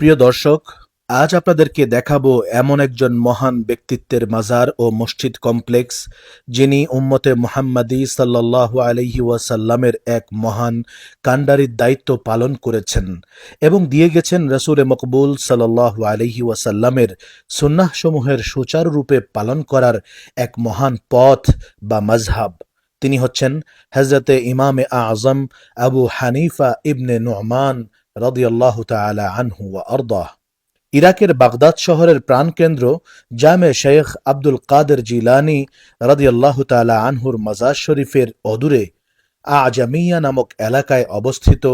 প্রিয় দর্শক, আজ আপনাদেরকে দেখাবো এমন একজন মহান ব্যক্তিত্বের মাজার ও মসজিদ কমপ্লেক্স, যিনি উম্মতে মুহাম্মাদি সাল্লাল্লাহু আলাইহি ওয়াসাল্লামের এক মহান কাণ্ডারির দায়িত্ব পালন করেছেন এবং দিয়ে গেছেন রসুলে মকবুল সাল্লাল্লাহু আলাইহি ওয়াসাল্লামের সুন্নাহসমূহের সুচারুরূপে পালন করার এক মহান পথ বা মজহাব তিনি হচ্ছেন হজরতে ইমামে আজম আবু হানিফা ইবনে নুমান রাদিয়াল্লাহু তাআলা আনহু আরদাহ। ইরাকের বাগদাদ শহরের প্রাণকেন্দ্র জামে শেখ আব্দুল কাদের জিলানি রাদিয়াল্লাহু তাআলা আনহুর মাজার শরীফের অদূরে আজামিয়া নামক এলাকায় অবস্থিত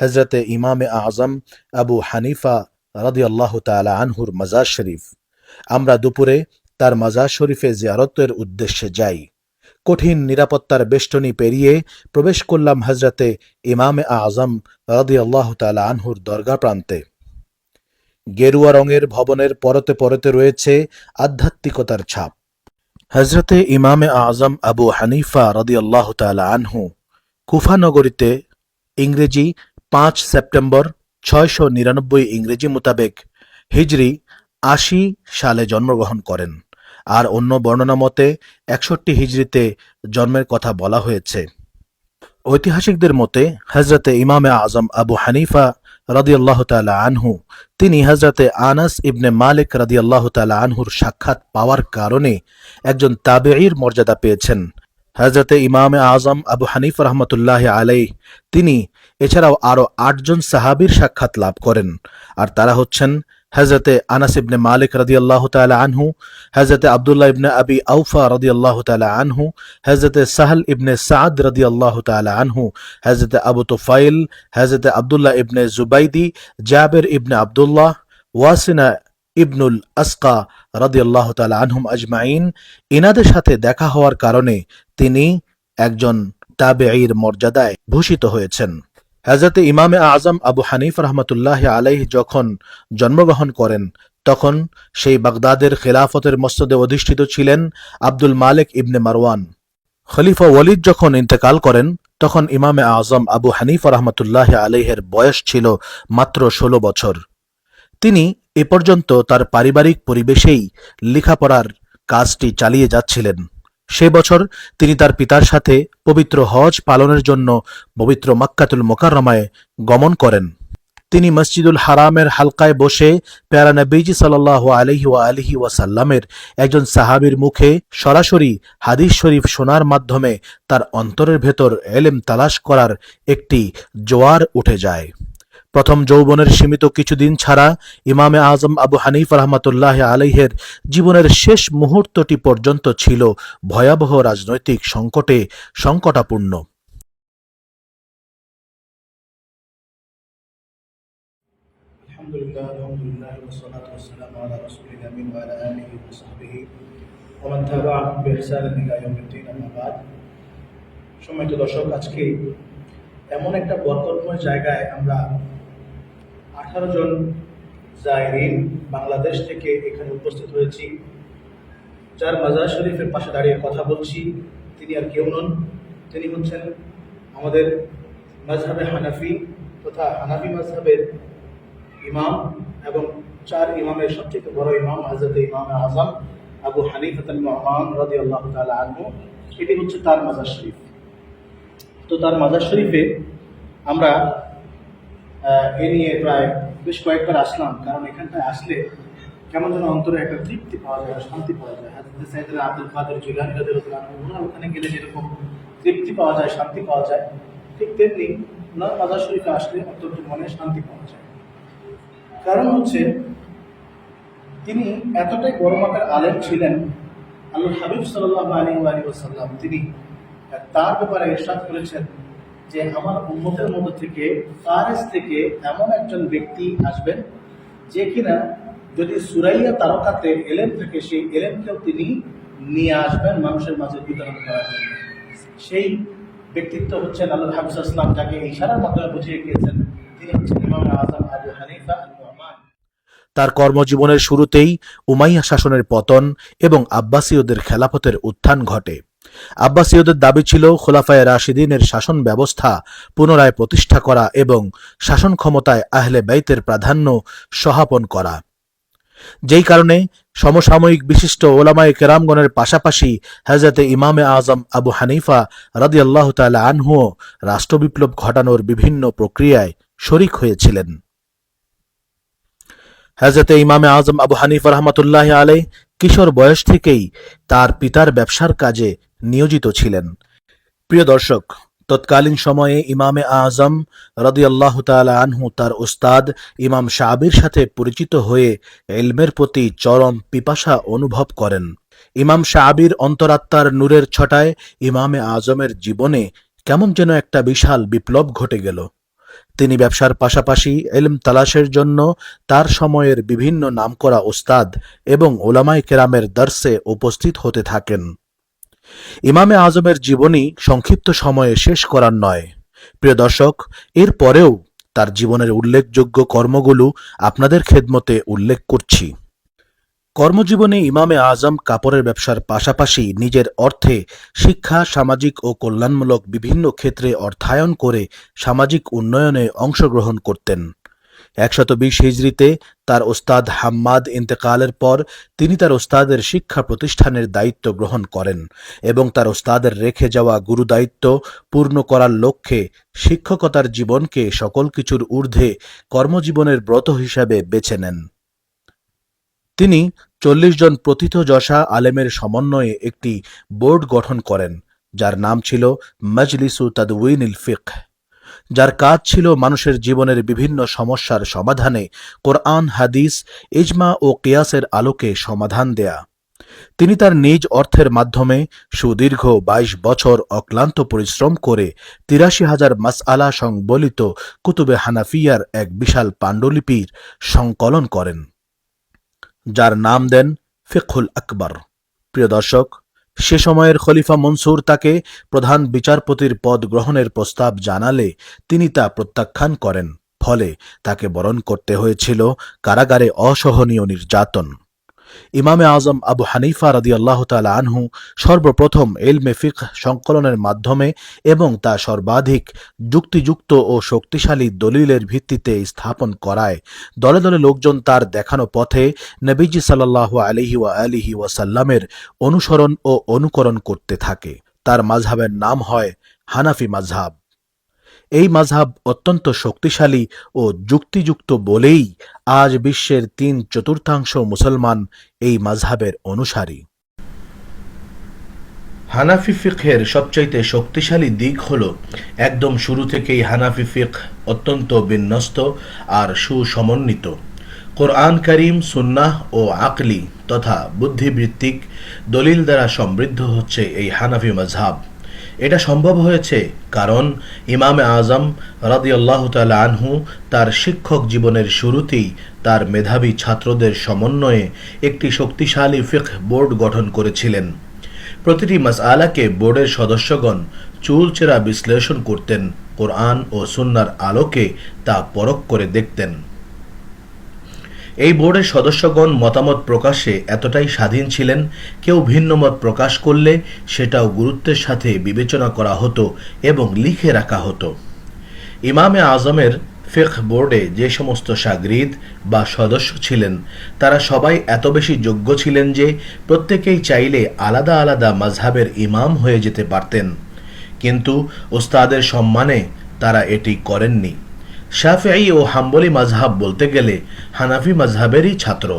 হজরতে ইমামে আজম আবু হানিফা রাদিয়াল্লাহু তাআলা আনহুর মাজার শরীফ। আমরা দুপুরে তার মাজার শরীফে জিয়ারতের উদ্দেশ্যে যাই। কঠিন নিরাপত্তার বেষ্টনী পেরিয়ে প্রবেশ করলাম হজরতে ইমামে আজম রাদিয়াল্লাহু তাআলা আনহুর দরগা প্রান্তে। গেরুয়া রঙের ভবনের পরতে পরতে রয়েছে আধ্যাত্মিকতার ছাপ। হজরতে ইমামে আজম আবু হানিফা রাদিয়াল্লাহু তাআলা আনহু কুফা নগরীতে ইংরেজি পাঁচ সেপ্টেম্বর ছয়শো নিরানব্বই ইংরেজি মোতাবেক হিজরি আশি সালে জন্মগ্রহণ করেন। আর অন্য বর্ণনা মতে, একষট্টি হিজরিতে জন্মের কথা বলা হয়েছে। ঐতিহাসিকদের মতে হজরতে ইমামে আজম আবু হানিফা রাদিয়াল্লাহু তাআলা আনহু, তিনি হজরতে আনাস ইবনে মালিক রাদিয়াল্লাহু তাআলা আনহুর সাক্ষাৎ পাওয়ার কারণে একজন তাবেঈর মর্যাদা পেয়েছেন। হজরতে ইমামে আজম আবু হানিফ রহমতুল্লাহ আলাই তিনি এছাড়াও আরও আটজন সাহাবীর সাক্ষাৎ লাভ করেন। আর তারা হচ্ছেন হজরতে আনাস ইবনে মালিক রাদিয়াল্লাহ তাআলা আনহু হজরতে আবদুল্লাহ ইবনে আবি আউফা রাদিয়াল্লাহ তাআলা আনহু হজরতে সাহল ইবনে সাদ রাদিয়াল্লাহ তাআলা আনহু হজরতে আবু তুফাইল হজরতে আবদুল্লাহ ইবনে জুবাইদি, জাবের ইবনে আবদুল্লাহ, ওয়াসিনা ইবনুল আসকা রাদিয়াল্লাহ তাআলা আনহুম আজমাইন। ইনাদের সাথে দেখা হওয়ার কারণে তিনি একজন তাবেঈর মর্যাদায় ভূষিত হয়েছেন। হজরতে ইমামে আজম আবু হানিফ রহমতুল্লাহ আলাইহ যখন জন্মগ্রহণ করেন, তখন সেই বাগদাদের খেলাফতের মসজিদে অধিষ্ঠিত ছিলেন আব্দুল মালিক ইবনে মারওয়ান। খলিফা ওয়ালিদ যখন ইন্তেকাল করেন, তখন ইমামে আজম আবু হানিফ রহমতুল্লাহ আলাইহের বয়স ছিল মাত্র ষোলো বছর। তিনি এ পর্যন্ত তার পারিবারিক পরিবেশেই লেখাপড়ার কাজটি চালিয়ে যাচ্ছিলেন। সে বছর তিনি তার পিতার সাথে পবিত্র হজ পালনের জন্য পবিত্র মাক্কাতুল মোকাররমায় গমন করেন। তিনি মসজিদুল হারামের হালকায় বসে প্যারা নবীজি সাল্লাহ আলহি আলহি ওয়াসাল্লামের একজন সাহাবীর মুখে সরাসরি হাদিস শরীফ শোনার মাধ্যমে তার অন্তরের ভেতর এলেম তালাশ করার একটি জোয়ার উঠে যায়। প্রথম যৌবনের সীমিত কিছুদিন ছাড়া ইমামে আজম আবু হানিফ রহমতুল্লাহ আলাইহের জীবনের শেষ মুহূর্তটি পর্যন্ত ছিল ভয়াবহ রাজনৈতিক সংকটে সংকটাপূর্ণ الحمد لله الحمد لله والصلاة والسلام على رسول الأمين وعلى آله وصحبه ومن تبعهم بإحسان إلى يوم الدين أما بعد সম্মানিত দর্শক আজকে এমন একটা বরকতময় জায়গায় আমরা আঠারো জন জায়রিন বাংলাদেশ থেকে এখানে উপস্থিত হয়েছি। যার মাজার শরীফের পাশে দাঁড়িয়ে কথা বলছি, তিনি আর কেউ নন। তিনি হচ্ছেন আমাদের মাঝহাবে হানাফি তথা হানাফি মাঝহাবের ইমাম এবং চার ইমামের সবচেয়ে বড় ইমাম হজরত ইমাম আজম আবু হানিফাতুল রহমান রাজি আল্লাহ তালা আনহু। এটি হচ্ছে তার মাজার শরীফ। তো তার মাজার শরীফে আমরা এ নিয়ে প্রায় বেশ কয়েকবার আসলাম, কারণ এখানটায় আসলে কেমন যেন অন্তরে একটা তৃপ্তি পাওয়া যায়, শান্তি পাওয়া যায়। হাজরত আব্দুল কাদের জিলানি আনহু ওনার ওখানে গেলে যেরকম তৃপ্তি পাওয়া যায়, শান্তি পাওয়া যায়, ঠিক তেমনি ওনার মাজার শরীফে আসলে অত্যন্ত মনে শান্তি পাওয়া যায়। কারণ হচ্ছে, তিনি এতটাই মাপের আলেম ছিলেন আল্লাহ হাবিব সাল্লাহ আলী আলী ওসাল্লাম তিনি তার ব্যাপারে ইরশাদ করেছেন যে আমার উন্মতের মধ্যে থেকে ফারেস থেকে এমন একজন ব্যক্তি আসবেন যে কিনা যদি সুরাইয়া তারকাতে এলেন থাকে, সেই এলেনকেও তিনি নিয়ে আসবেন মানুষের মাঝে বিতরণ করার জন্য। সেই ব্যক্তিত্ব হচ্ছেন আল্লাহ হাবিজ আসলাম যাকে ইশারার মাধ্যমে বুঝিয়ে গিয়েছেন তিনি হচ্ছেন ইমাম আজম আবু হানিফা তার কর্মজীবনের শুরুতেই উমাইয়া শাসনের পতন এবং আব্বাসীয়দের খেলাফতের উত্থান ঘটে। আব্বাসীয়দের দাবি ছিল, খোলাফায়ে রাশিদিনের শাসন ব্যবস্থা পুনরায় প্রতিষ্ঠা করা এবং শাসন ক্ষমতায় আহলে বাইতের প্রাধান্য সহাপন করা। যেই কারণে সমসাময়িক বিশিষ্ট ওলামায়ে কেরামগণের পাশাপাশি হজরতে ইমামে আজম আবু হানিফা রাদিয়াল্লাহু তাআলা আনহুও রাষ্ট্রবিপ্লব ঘটানোর বিভিন্ন প্রক্রিয়ায় শরিক হয়েছিলেন। হজরতে ইমামে আজম আবু হানিফা রহমতুল্লাহ আলে কিশোর বয়স থেকেই তার পিতার ব্যবসার কাজে নিয়োজিত ছিলেন। প্রিয় দর্শক, তৎকালীন সময়ে ইমামে আজম রদিয়াল্লাহ তাআলা আনহু তার উস্তাদ ইমাম শাবির সাথে পরিচিত হয়ে এলমের প্রতি চরম পিপাসা অনুভব করেন। ইমাম শাবির অন্তরাত্মার নূরের ছটায় ইমামে আজমের জীবনে কেমন যেন একটা বিশাল বিপ্লব ঘটে গেল। তিনি ব্যবসার পাশাপাশি এলম তালাশের জন্য তার সময়ের বিভিন্ন নামকরা ওস্তাদ এবং ওলামাই কেরামের দর্শে উপস্থিত হতে থাকেন। ইমামে আজমের জীবনী সংক্ষিপ্ত সময়ে শেষ করার নয়। প্রিয় দর্শক, এর পরেও তার জীবনের উল্লেখযোগ্য কর্মগুলো আপনাদের খেদমতে উল্লেখ করছি। কর্মজীবনে ইমামে আজম কাপড়ের ব্যবসার পাশাপাশি নিজের অর্থে শিক্ষা, সামাজিক ও কল্যাণমূলক বিভিন্ন ক্ষেত্রে অর্থায়ন করে সামাজিক উন্নয়নে অংশগ্রহণ করতেন। একশত বিশ হিজড়িতে তার ওস্তাদ হাম্মাদ ইন্তেকালের পর তিনি তার ওস্তাদের শিক্ষা প্রতিষ্ঠানের দায়িত্ব গ্রহণ করেন এবং তার ওস্তাদের রেখে যাওয়া গুরুদায়িত্ব পূর্ণ করার লক্ষ্যে শিক্ষকতার জীবনকে সকল কিছুর ঊর্ধ্বে কর্মজীবনের ব্রত হিসাবে বেছে নেন। তিনি চল্লিশ জন প্রথিতযশা আলেমের সমন্বয়ে একটি বোর্ড গঠন করেন, যার নাম ছিল মজলিসু তাদউইনিল ফিকহ। যার কাজ ছিল মানুষের জীবনের বিভিন্ন সমস্যার সমাধানে কোরআন, হাদিস, ইজমা ও কিয়াসের আলোকে সমাধান দেয়া। তিনি তার নিজ অর্থের মাধ্যমে সুদীর্ঘ ২২ বছর অক্লান্ত পরিশ্রম করে তিরাশি হাজার মাসআলা সংবলিত কুতুবে হানাফিয়ার এক বিশাল পাণ্ডুলিপির সংকলন করেন, যার নাম দেন ফিকহুল আকবর। প্রিয় দর্শক সে সময়ের খলিফা মনসুর তাকে প্রধান বিচারপতির পদ গ্রহণের প্রস্তাব জানালে তিনি তা প্রত্যাখ্যান করেন। ফলে তাকে বরণ করতে হয়েছিল কারাগারে অসহনীয় নির্যাতন। ইমামে আজম আবু হানিফা রাদি আল্লাহ তালা আনহু সর্বপ্রথম এলমে ফিক সংকলনের মাধ্যমে এবং তা সর্বাধিক যুক্তিযুক্ত ও শক্তিশালী দলিলের ভিত্তিতে স্থাপন করায়। দলে দলে লোকজন তার দেখানো পথে নবীজি সাল্লাহ আলিহি ওয়া আলিহি ওয়াসাল্লামের অনুসরণ ও অনুকরণ করতে থাকে। তার মাঝহাবের নাম হয় হানাফি মাঝহাব এই মাঝহাব অত্যন্ত শক্তিশালী ও যুক্তিযুক্ত বলেই আজ বিশ্বের তিন চতুর্থাংশ মুসলমান এই মাঝহাবের অনুসারী। হানাফি ফিকহের সবচাইতে শক্তিশালী দিক হল, একদম শুরু থেকেই হানাফি ফিক অত্যন্ত বিন্যস্ত আর সুসমন্বিত। কোরআন করিম, সুন্নাহ ও আকলি তথা বুদ্ধিবৃত্তিক দলিল দ্বারা সমৃদ্ধ হচ্ছে এই হানাফি মজহাব এটা সম্ভব হয়েছে কারণ ইমামে আজম রাদিয়াল্লাহ তালা আনহু তার শিক্ষক জীবনের শুরুতেই তার মেধাবী ছাত্রদের সমন্বয়ে একটি শক্তিশালী ফিক বোর্ড গঠন করেছিলেন। প্রতিটি মাসআলাকে বোর্ডের সদস্যগণ চুলচেরা বিশ্লেষণ করতেন, কোরআন ও সুন্নার আলোকে তা পরখ করে দেখতেন। এই বোর্ডের সদস্যগণ মতামত প্রকাশে এতটাই স্বাধীন ছিলেন, কেউ ভিন্ন মত প্রকাশ করলে সেটাও গুরুত্বের সাথে বিবেচনা করা হতো এবং লিখে রাখা হতো। ইমামে আজমের ফিক বোর্ডে যে সমস্ত সাগরিদ বা সদস্য ছিলেন, তারা সবাই এত বেশি যোগ্য ছিলেন যে প্রত্যেকেই চাইলে আলাদা আলাদা মাঝহাবের ইমাম হয়ে যেতে পারতেন। কিন্তু ওস্তাদের সম্মানে তারা এটি করেননি। শাফেঈ ও হাম্বলি মাঝহাব বলতে গেলে হানাফি মাঝহাবেরই ছাত্র।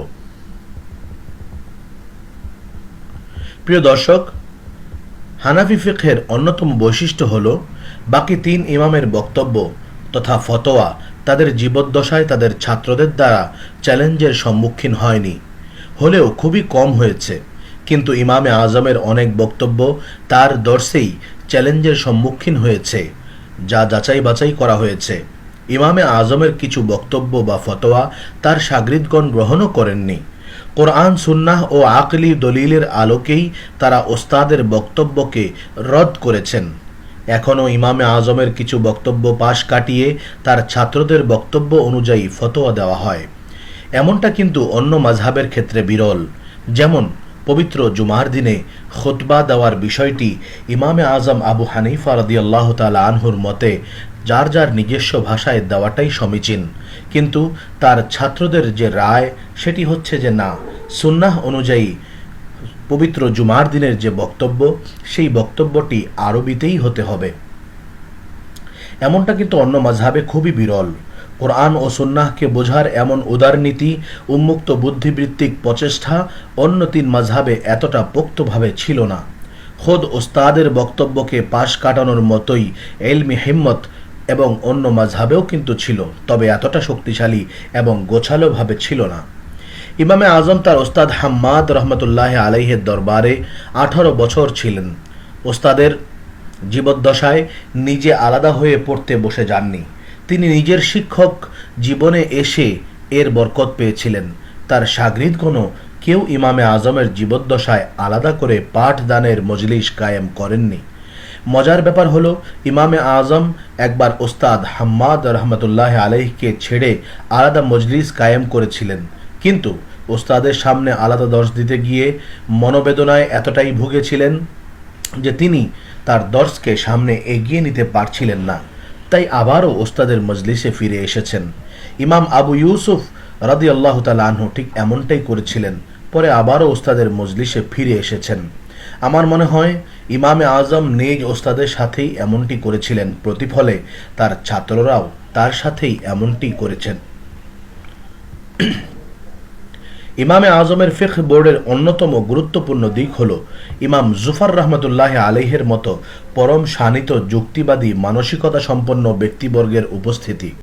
প্রিয় দর্শক, হানাফি ফিকহের অন্যতম বৈশিষ্ট্য হল বাকি তিন ইমামের বক্তব্য তথা ফতোয়া তাদের জীবদ্দশায় তাদের ছাত্রদের দ্বারা চ্যালেঞ্জের সম্মুখীন হয়নি। হলেও খুবই কম হয়েছে। কিন্তু ইমামে আজমের অনেক বক্তব্য তার দর্শেই চ্যালেঞ্জের সম্মুখীন হয়েছে, যা যাচাই বাছাই করা হয়েছে। ইমামে আজমের কিছু বক্তব্য বা ফতোয়া তার সাগরিদগণ গ্রহণও করেননি। কোরআন, সুন্নাহ ও আকলি দলিলের আলোকেই তারা ওস্তাদের বক্তব্যকে রদ করেছেন। এখনও ইমামে আজমের কিছু বক্তব্য পাশ কাটিয়ে তার ছাত্রদের বক্তব্য অনুযায়ী ফতোয়া দেওয়া হয়। এমনটা কিন্তু অন্য মাঝহাবের ক্ষেত্রে বিরল। যেমন, পবিত্র জুমার দিনে খুতবা দেওয়ার বিষয়টি ইমামে আজম আবু হানিফা রদিয়াল্লাহ তালা আনহুর মতে যার যার নিজস্ব ভাষায় দেওয়াটাই সমীচীন। কিন্তু তার ছাত্রদের যে রায়, সেটি হচ্ছে যে না, সুন্নাহ অনুযায়ী পবিত্র জুমার দিনের যে বক্তব্য, সেই বক্তব্যটি আরবিতেই হতে হবে। এমনটা কিন্তু অন্য মাঝহাবে খুবই বিরল। কোরআন ও সুন্নাহকে বোঝার এমন উদারনীতি উন্মুক্ত বুদ্ধিবৃত্তিক প্রচেষ্টা অন্য তিন মাঝহাবে এতটা পোক্তভাবে ছিল না। খোদ ওস্তাদের বক্তব্যকে পাশ কাটানোর মতোই এলমি হিম্মত এবং অন্য মাঝহাবেও কিন্তু ছিল, তবে এতটা শক্তিশালী এবং গোছালোভাবে ছিল না। ইমামে আজম তার ওস্তাদ হাম্মাদ রহমতুল্লাহ আলাইহের দরবারে আঠারো বছর ছিলেন। ওস্তাদের জীবদ্দশায় নিজে আলাদা হয়ে পড়তে বসে যাননি। তিনি নিজের শিক্ষক জীবনে এসে এর বরকত পেয়েছিলেন। তার সাগরিদগণও কেউ ইমামে আজমের জীবদ্দশায় আলাদা করে পাঠদানের মজলিস কায়েম করেননি। মজার ব্যাপার হলো, ইমামে আজম একবার ওস্তাদ হাম্মাদ রহমতুল্লাহ আলাইহকে ছেড়ে আলাদা মজলিস কায়েম করেছিলেন। কিন্তু ওস্তাদের সামনে আলাদা দর্শ দিতে গিয়ে মনোবেদনায় এতটাই ভুগেছিলেন যে তিনি তার দর্শকে সামনে এগিয়ে নিতে পারছিলেন না। তাই আবারও ওস্তাদের মজলিসে ফিরে এসেছেন। ইমাম আবু ইউসুফ রাদি আল্লাহ আনহু ঠিক এমনটাই করেছিলেন। পরে আবারও ওস্তাদের মজলিসে ফিরে এসেছেন। আমার মনে হয় ইমামে আজম নিজ ওস্তাদের সাথেই এমনটি করেছিলেন, প্রতিফলে তার ছাত্ররাও তার সাথেই এমনটি করেছেন। ইমামে আজমের ফিখ বোর্ডের অন্যতম গুরুত্বপূর্ণ দিক হল ইমাম জুফার রহমতুল্লাহ আলাইহের মতো পরম শানিত যুক্তিবাদী মানসিকতা সম্পন্ন ব্যক্তিবর্গের উপস্থিতি।